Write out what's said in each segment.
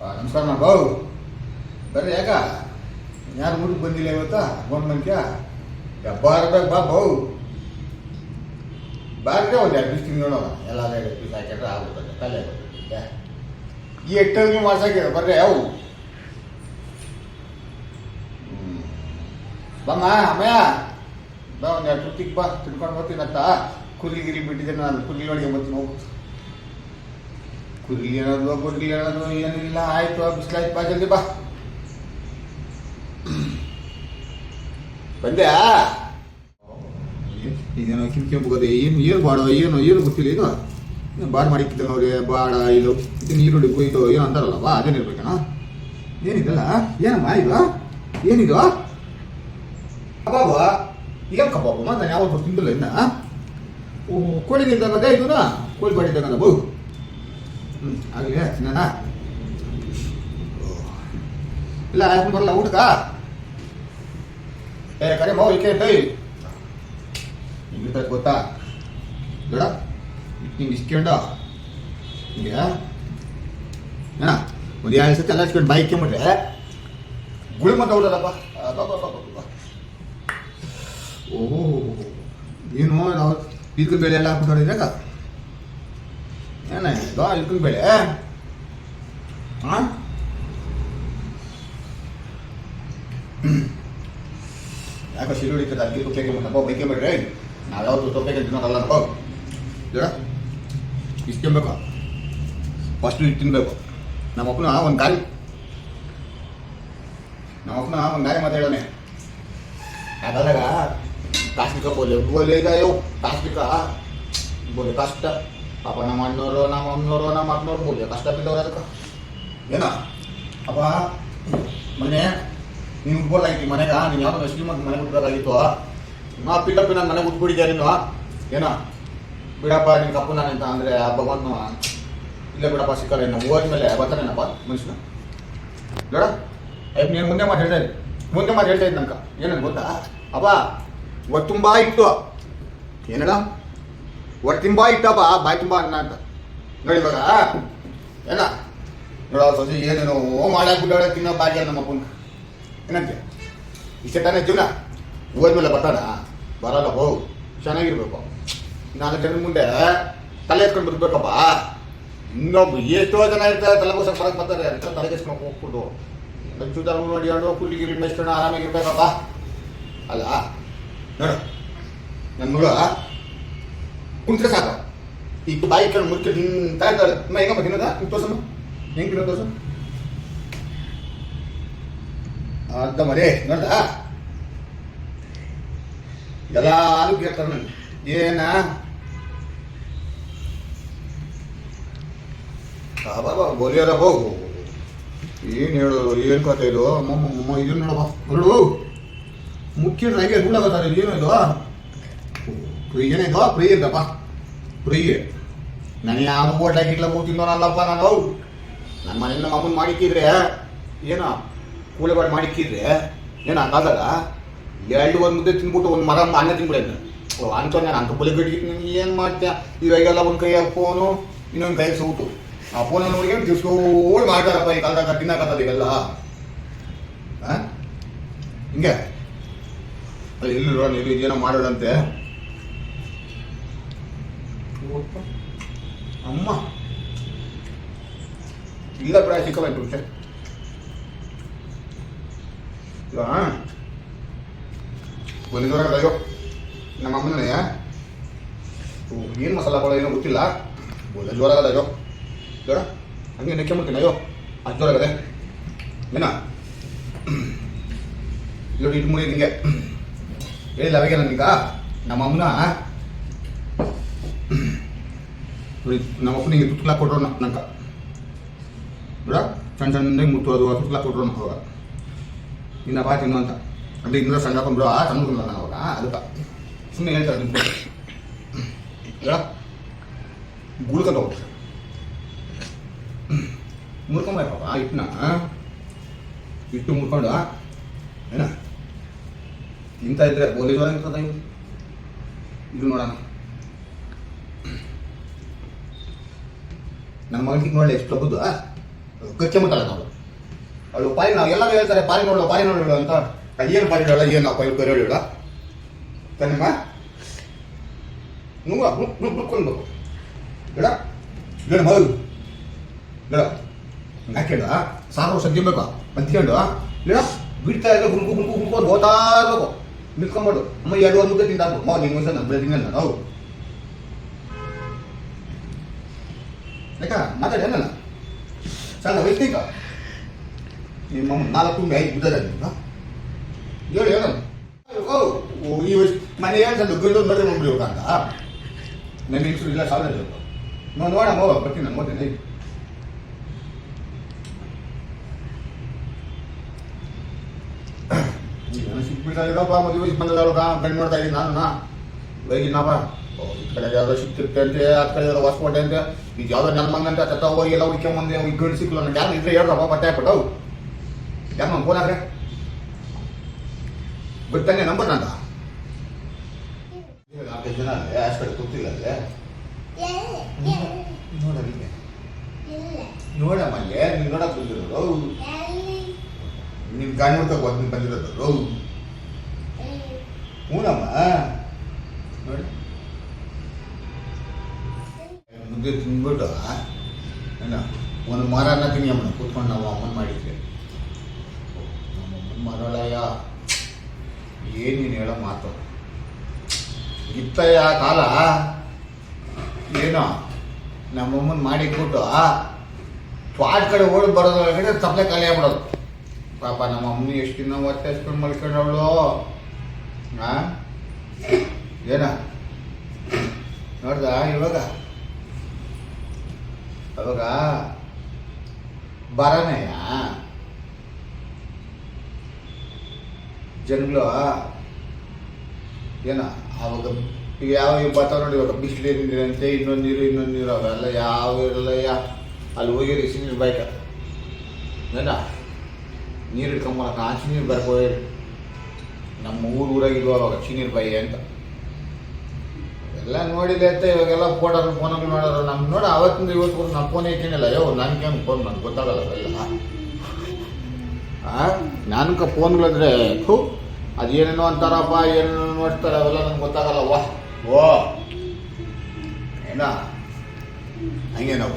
ನಮಸ್ಕಾರ ನಾ ಬಾವು. ಬರ್ರಿ ಯಾಕ? ಯಾರು ಊರಿಗೆ ಬಂದಿಲ್ಲ ಇವತ್ತ? ಒಂದು ಮನ್ಕ್ಯ ಬಾರ್ಬೇಕು ಬಾ ಬಾವು. ಬಾರ್ಗೆ ಒಂದು ಎರಡು ದಿವ್ಸ ನೋಡೋಣ. ಎಲ್ಲ ಎರಡು ಪೀಸ್ ಹಾಕಿದ್ರೆ ಆಗುತ್ತೆ ತಲೆ. ಈ ಎಟ್ಟಲ್ಲಿ ಮಾಡ್ಸಕ್ಕೆ ಬರ್ರಿ ಹ್ಮ್. ಬಮ್ಮ ಅಮ್ಮಯ್ಯ. ಬಾ, ಒಂದು ಎರಡು ತುತ್ತಿಗೆ ಬಾ ತಿಳ್ಕೊಂಡು ಬರ್ತೀನತ್ತ ಕುರಿ ಗಿರಿ ಬಿಟ್ಟಿದ್ದೇನೆ ನಾನು ಕುರಿ ನೋಡಿ ಬರ್ತೀನಿ ಕುರಿ ಹೇಳೋದು ಕುರಿ ಏನಾದ್ರು ಏನಿಲ್ಲ, ಆಯ್ತು ಬಿಸಿಲಾಯ್ತು, ಬಾ, ಜಲ್ದಿ ಬಾ. ಬಂದ್ಯಾ? ಇದೇನೋ ಕಿಂಕಿ ಹೋಗೋದೆ ಏನು ಏನು ಬಾಡ, ಏನು ಏನು ಗೊತ್ತಿಲ್ಲ, ಏನು? ಬಾಡ್ ಮಾಡಿಕ್ಕಿದ್ದ ನೋಡಿ ಬಾಡ ಇದು ಇದು ನೀರುಳ್ಳಿ ಇದು ಏನು ಅಂತಾರಲ್ಲ, ಬಾ ಅದೇನಿರ್ಬೇಕಣ್ಣ ಏನಿದಲ್ಲ? ಏನಮ್ಮ ಇದು? ಏನಿದು? ಕಬಾಬ? ಏನು ಕಬಾಬು ನಾನು ಯಾವತ್ತೂ ತಿಂದಿಲ್ಲ ಇನ್ನ? ಓ ಕೋಳಿ ಇದ್ದಾಗ ಇದನ್ನ ಕೋಳಿ ಬಾಡಿದ್ದಂಗದ ಬಹು. ಆಗಲಿ ತಿನ್ನಣ ಇಲ್ಲ, ಆಯ್ತು ಬರಲ್ಲ ಊಟಕ್ಕ? ಏ, ಕರೆ, ಮಾವು ಈಕೆ ಐತೈ ಗೊತ್ತಾ? ಬೇಡ ಇಸ್ಕೊಂಡ. ಹಿಂಗೆ. ಏನ ಒಂದು ಎರಡು ಸತಿ ಎಲ್ಲ ಇಸ್ಕೊಂಡು ಬೈಕ್ ಕೆಂಬಿಟ್ರೆ ಗುಳಿ ಮತ್ತೆ ಓಹೋ, ಏನು ಬೆಲೆ ಬೆಳೆ ಎಲ್ಲ ಹಾಕ್ಬಿಟ್ಟಿದ್ರಾಗ ಏನ ಇದು ಇಲ್ಕಿನ ಬೆಳೆ ಹಾಂ ಯಾಕೋ ಶಿರು ಹಿಡಿತದೆ ಅಕ್ಕಿ ತುಪ್ಪಕ್ಕೆ ಮುಟ್ಟಪ್ಪ ಬೈಕೆ ಬಿಡ್ರಿ ನಾವು ಯಾವತ್ತು ತುಪ್ಪಕ್ಕೆ ತಿನ್ನೋದಲ್ಲ ನಪ್ಪ ಜಡ ಇಸ್ಕೊಬೇಕು ಫಸ್ಟ್ ಇದು ತಿನ್ಬೇಕು ನಮ್ಮ ಅಪ್ಪನ ಒಂದು ಗಾಳಿ ನಮ್ಮ ಅಪ್ಪನ ಒಂದು ಗಾಳಿ ಮಾತಾಡೋನೆ ಅದಲ್ಲಾಗ ಕಾಸ್ಟಿಕ ಬೋಲೆ ಬೋಲೆ ಈಗ ಅಯ್ಯೋ ಕಾಸ್ಟಿಕ ಬೋಲೆ ಕಷ್ಟ ಪಾಪ ನಮ್ಮ ಅಣ್ಣವರು ನಮ್ಮ ಅಮ್ಮನವರು ನಮ್ಮ ಅಪ್ಪನವ್ರು ಬೋಲೆ ಕಷ್ಟ ಬಿದ್ದವ್ರು ಅದಕ್ಕೆ ಏನ ಅಪ್ಪ ಮನೆ ನೀನು ಉಟ್ಬೋದಾಗಿತ್ತು ಮನೆಗ ನೀನು ಯಾವ್ದೋ ಶ್ರೀಮಂತ ಮನೆಗೆ ಉಟ್ಬೋದಾಗಿತ್ತು ನಾ ಪಿಟಪ್ಪಿ ನನ್ನ ಮನೆಗೆ ಉಟ್ಬಿಟ್ಟಿದ್ಯಾ ನೀನು ಏನೋ ಬಿಡಪ್ಪ ನಿನ್ ಕಪ್ಪು ನಾನು ಅಂದ್ರೆ ಆ ಭಗವಂತ ಇಲ್ಲ ಬಿಡಪ್ಪ ಸಿಕ್ಕಲ್ಲ ಇನ್ನು ಹೋದ್ಮೇಲೆ ಬರ್ತಾನೇನಪ್ಪ ಮನುಷ್ಯನ ನೋಡ ಅಯ್ಯಪ್ಪ ನೀನು ಮುಂದೆ ಮಾತು ಹೇಳ್ತಾ ಇದ್ದೆ ಮುಂದೆ ಮಾತು ಹೇಳ್ತಾ ಇದ್ದೆ ನಂಕ ಏನಂತ ಗೊತ್ತಾ ಅಪ್ಪ ಒಟ್ಟು ತುಂಬಾ ಇತ್ತು ಏನಡ ಒಟ್ಟು ತುಂಬ ಇಟ್ಟಪ್ಪ ಬಾಯಿ ತುಂಬ ಅನ್ನ ಅಂತ ನೋಡಿ ಇವಾಗ ಏನ ನೋಡ ಸೊಸಿ ಏನೇನೋ ಮಾಡಾಕ್ಬಿಟ್ಟಾಳೆ ತಿನ್ನೋ ಭಾಗ್ಯ ನಮ್ಮ ಅಪ್ಪನ ಏನಂತೆ? ಇಷ್ಟೇ ತಾನೇ ಜೀವನ? ಹೋದ್ಮೇಲೆ ಬರ್ತಾನ ಬರಲ್ಲ ಹೋ ಚೆನ್ನಾಗಿರ್ಬೇಕು. ನಾಲ್ಕು ಜನ ಮುಂದೆ ತಲೆ ಎತ್ಕೊಂಡು ಬರ್ಬೇಕಪ್ಪ ಇನ್ನೊಬ್ಬ ಎಷ್ಟೋ ಜನ ಇರ್ತಾರೆ, ತಲೆ ಬೋಸಕ್ಕೆ ಹೊರಗೆ ಬರ್ತಾರೆ. ಅಂತ ತಲೆ ಕೆಸ್ಕೊಂಡು ಹೋಗ್ಬಿಟ್ಟು. ಲಂಚುದಾರ ನೋಡಿ ಅಣ್ಣು ಕುಲ್ಲಿಗೆ ಮೇಸ್ಕೊಂಡು ಆರಾಮಾಗಿರ್ಬೇಕಪ್ಪ ಅಲ್ಲ, ನೋಡು. ನನ್ನ ಮಗಳು ಕುಂತ್ರೆ ಸಾಕು. ಈಗ ಬಾಯಿ ಮುಚ್ಚಿ ತಿಂತಾ ಇದ್ದಾಳೆ. ಅಮ್ಮ, ಹೆಂಗಮ್ಮ, ತಿನ್ನೋದ? ತೋರ್ಸಮ್ಮ. ಹೆಂಗೆ ತಿನ್ನೋದು ತೋರ್ಸು? ಅರ್ಧ ಮರೇ ನೋಡ್ದ? ಎಲ್ಲಾರು ಕೇಳ್ತಾರೆ ನನಗೆ. ಏನ? ಬಾಬಾ ಬೋಲಿಯರ ಹೋಗು ಏನು ಹೇಳೋದು ಏನು ಕತೆ ಇದು? ಅಮ್ಮಮ್ಮ ಇದು ನೋಡಪ್ಪ. ನೋಡು ಮುಖ್ಯ ಹಾಗೆ ರೂಢಾಗತ್ತಾರೆ ಏನು ಇದು? ಏನೇ ಇದು? ಫ್ರೀ ಇದ್ದಪ್ಪ. ಫ್ರೀ ನಾನು ಯಾರು ಓಟ್ ಹಾಕಿಟ್ಲ ಕೂತಿದ್ದೋನಲ್ಲಪ್ಪ ನಾನು. ನನ್ನ ಮನೆಯಿಂದ ನಮ್ಮ ಅಮ್ಮನ ಮಾಡಿಕ್ಕಿದ್ರೆ ಏನೋ ಕೂಲೆಗಳು ಮಾಡಿಕ್ಕಿದ್ರೆ ಏನೋ ಆಗಲ್ಲ ಎರಡು ಒಂದು ಮುದ್ದೆ ತಿನ್ಬಿಟ್ಟು ಒಂದು ಮರ ಅನ್ನ ತಿನ್ಬಿಡೇನು. ಓ ಅಂತ ನಾನು ಅಂತ ನೀನು ಏನು ಮಾಡ್ತೀಯ? ಇವಾಗೆಲ್ಲ ಒಂದು ಕೈಯ ಫೋನು ಇನ್ನೊಂದು ಕೈ ಸೂಟು ಆ ಫೋನ್ ನೋಡಿ ದಿವ್ಸೋಳು ಮಾಡ್ತಾರಪ್ಪ ಈ ಕಾಲದಾಗ ತಿನ್ನಕತ್ತದ ಇವೆಲ್ಲ? ಹಿಂಗೆ. ಅಲ್ಲಿ ಇಲ್ಲಿ ಇದೇನೋ ಮಾಡೋದಂತೆ. ಅಮ್ಮ ಇಲ್ಲ ಬಿಡ ಸಿಕ್ಕಬೇಕು ರುಚಿ ಒಂದು ದೂರ ಅಯ್ಯೋ ನಮ್ಮ ಅಮ್ಮನೇ ಏನು ಮಸಾಲ ಕೊಡ ಏನೋ ಗೊತ್ತಿಲ್ಲ ಒಳ್ಳೆ ಜೋರ ಆಗದ ಅಯ್ಯೋ ಜೋರ ಹಂಗೆ ನೆಕ್ಕೊಂಬಿಡ್ತೀನಿ ಅಯ್ಯೋ ಅಷ್ಟು ಜೋರ ಆಗದೆ ಏನ ನೋಡಿ ಇಟ್ಟು ಮುಡಿ ನಿಂಗೆ ಹೇಳಿಲ್ಲ ಅವಾಗೆ ನನಗ ನಮ್ಮ ಅಮ್ಮನ ನೋಡಿ ನಮ್ಮ ಅಪ್ಪನಿಗೆ ತುತ್ಲಾ ಕೊಟ್ರು ನಂಗೆ ಬಿಡ ಸಣ್ಣ ಸಣ್ಣಗೆ ಮುಟ್ಟೋದು ತುತ್ಲಾ ಕೊಟ್ರು ಅವಾಗ ಇನ್ನ ಬಾ ತಿನ್ನು ಅಂತ ಅಂದ್ರೆ ಇನ್ನೂ ಸಣ್ಣ ಹಾಕೊಂಡ್ಬಿಡು ಆ ಸಣ್ಣ ನಾನು ಅವಾಗ ಅದಕ್ಕೆ ಸುಮ್ಮನೆ ಹೇಳ್ತಾರೆ ನಿಮ್ಮ ಹೇಳ ಗುಳ್ಕೊಂತ ಹೋಗ್ತಾರೆ ಮುರ್ಕೊಂಬ ಪಾಪ ಹಿಟ್ಟನ್ನ ಹಿಟ್ಟು ಮುರ್ಕೊಂಡು ಏನ ತಿಂತ ಇದ್ರೆ ಬೋಲಿ ಜ್ವರ ಇರ್ತದ ಇವು ಇದು ನೋಡೋಣ ನನ್ನ ಮಗಳಿಗೆ ನೋಡಲಿ, ಎಷ್ಟು ತಪ್ಪದು ಕಚ್ಚೆ ಮುಟ್ಟಲ್ಲ ನಾವು ಅವಳು ಪಾರಿ ನಾವು ಎಲ್ಲರೂ ಹೇಳ್ತಾರೆ, ಪಾರಿ ನೋಡು ಪಾರಿ ನೋಡು ಅಂತ. ಏನು ಪಾರಿ ಏನು ನಾವು ಪೈರು ಕರೆಯೋಳಿಲ್ಲ ತನ್ನಮ್ಮ ನುಂಗ ನುಕ್ಕೊಂಡು ಬೇಡ ಬೇಡ ಮಗಳು ಬೇಡ ಹಾಕ್ಯಂಡು ಸಾರು ಸದ್ಯ ಬೇಕು ಅಂತ್ಕೊಂಡು ಬೇಡ ಬಿಡ್ತಾ ಇರೋ ಗುಂಪು ಗುಂಪು ಗುಂಪು ಹೋಗ್ತಾ ಇರ್ಬೇಕು. ನಿಂತ್ಕೊಂಡ್ಬಿಡು. ಅಮ್ಮ, ಎರಡು ಮುದ್ದೆ ತಿಂದಾಕು ನಿಂಗೆ ಒಂದ್ಸಲ ನಾನು ತಿನ್ನಲ್ಲ ನಾವು ಯಾಕ? ಮಾತಾಡೇನಲ್ಲ ಸಣ್ಣ ವೈಸ್ತಿಕ ನಿಮ್ಮ ನಾಲ್ಕು ಐದು ಬುದ್ಧದ ಹೇಳಿ, ಹೇಳ. ಈ ಮನೆ ಏನು ಸಣ್ಣ ಗಂಡು ಮದುವೆ ಮಾಡ್ಬಿಡಿ ಅಂತ? ನನ್ನ ಹೆಸರು ಇಲ್ಲ ಸಾವಿರ ಇರಬೇಕು ನಾನು ನೋಡಮ್ಮ, ಹೋಗ, ಬರ್ತೀನಿ ನಾನು ಓದ್ತೇನೆ ಸಿಕ್ಬಿಡ್ತಾ ಇರೋಪ್ಪ ಮದುವೆ ಬಂದದವ್ರಗ ಗಂಡು ನೋಡ್ತಾ ಇದ್ದೀನಿ ನಾನು ಹೋಗಿನಪ್ಪ ಈ ಕಡೆ ಸಿಕ್ತಿರ್ತೆ ಅಂತೆ, ಆ ಕಡೆ ಯಾವ್ದೋ ಹೊಸ್ಕೋಟೆ ಅಂತೆ, ಈಗ ಯಾವ್ದೋ ನನ್ನ ಮಂಗಂತ ಚತ್ತ ಹೋಗಿ ಎಲ್ಲ ಹುಡ್ಕೊಂಬಂದೆ ಈಗ ಗಂಡು ಸಿಕ್ಕಲ್ಲ ಯಾರು ಇದ್ರೆ ಹೇಳ್ರಪ್ಪ ಬಟ್ಟೆ ಹಾಕ್ಬಿಟ್ಟು ಯಾರು ನಮ್ಮ ಫೋನ್ ಹಾಕ್ರೆ? ಗೊತ್ತಂಗೆ ನಂಬರ್ ನಂದ? ನಾಲ್ಕೈದು ಜನ ಅಷ್ಟು ಕೂತಿಲ್ಲ ಅಲ್ಲೇ. ನೋಡಮ್ಮ ಅಲ್ಲೇ ನೀನು ನೋಡಕ್ ಬಂದಿರೋದು. ನಿನ್ ಗಾಡಿ ಬಂದಿರೋದು. ಹೂನಮ್ಮ. ನೋಡಿ. ತಿಂದ್ಬಿಟ್ಟು ಏನ? ಒಂದು ಮರ ತಿನ್ನಿ ಅಮ್ಮನ ಕೂತ್ಕೊಂಡು ನಾವು ಅಮ್ಮನ ಮಾಡಿದ್ವಿ. ನಮ್ಮ ಅಮ್ಮನ ಮರಳಯ್ಯ ಏನು ನೀನು ಹೇಳೋ ಮಾತು? ಇತ್ತಯ್ಯ ಕಾಲ? ಏನೋ? ನಮ್ಮಮ್ಮನ ಮಾಡಿಟ್ಬಿಟ್ಟು ಪಾಟ್ ಕಡೆ ಓಡಿ ಬರೋದ್ರೊಳಗಡೆ ತಪ್ಪಲೆ ಖಾಲಿ ಆಗ್ಬಿಡೋದು. ಪಾಪ ನಮ್ಮ ಎಷ್ಟು ದಿನ ಹೊಟ್ಟೆ ಹಚ್ಕೊಂಡು ಮಲ್ಕೊಂಡವಳು? ಏನ? ನೋಡ್ದ ಇವಾಗ? ಅವಾಗ ಬರನೆಯ ಜನಗಳು ಏನ, ಅವಾಗ ಈಗ ಯಾವ ಬರ್ತಾವ ನೋಡಿ ಇವಾಗ ಬಿಸಿಲು ನೀರಂತೆ ಇನ್ನೊಂದು ನೀರು ಇನ್ನೊಂದು ನೀರು ಅವೆಲ್ಲ ಯಾವ ಇರಲ್ಲ ಯಾ, ಅಲ್ಲಿ ಹೋಗಿ ರಿಸಿ ನೀರು ಬೈಕ? ಏನ? ನೀರು ಇಟ್ಕೊಂಬರಕ ಆಚೆ ನೀರು ಬರ್ಬೋದು ನಮ್ಮ ಊರು ಊರಾಗಿದ್ವು ಅವಾಗ ಚೀನೀರು ಬಾಯಿ ಅಂತ. ಎಲ್ಲ ನೋಡಿದೆ ಅಂತ ಇವಾಗೆಲ್ಲ ಫೋಟೋಗಳು ಫೋನಲ್ಲಿ ನೋಡೋರು. ನಮ್ಗೆ ನೋಡಿ, ಅವತ್ತಿಂದ ಇವತ್ತು ನಮ್ಮ ಫೋನ್ ಇಟ್ಟಿನಿಲ್ಲ ಯೋ ನನಗೇನು ಫೋನ್ ನನ್ಗೆ ಗೊತ್ತಾಗಲ್ಲ ಆ? ನನಗೆ ಫೋನ್ಗಳಿದ್ರೆ ಥೂ ಅದೇನೇನೋ ಅಂತಾರಪ್ಪ, ಏನೇನೋ ನೋಡ್ತಾರೆ, ಅವೆಲ್ಲ ನಂಗೆ ಗೊತ್ತಾಗಲ್ಲ. ವಾ, ಓ, ಏನ? ಹಂಗೆ ನಾವು.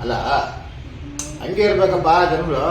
ಅಲ್ಲ, ಹಂಗೆ ಇರ್ಬೇಕಪ್ಪ, ಜನಗಳು.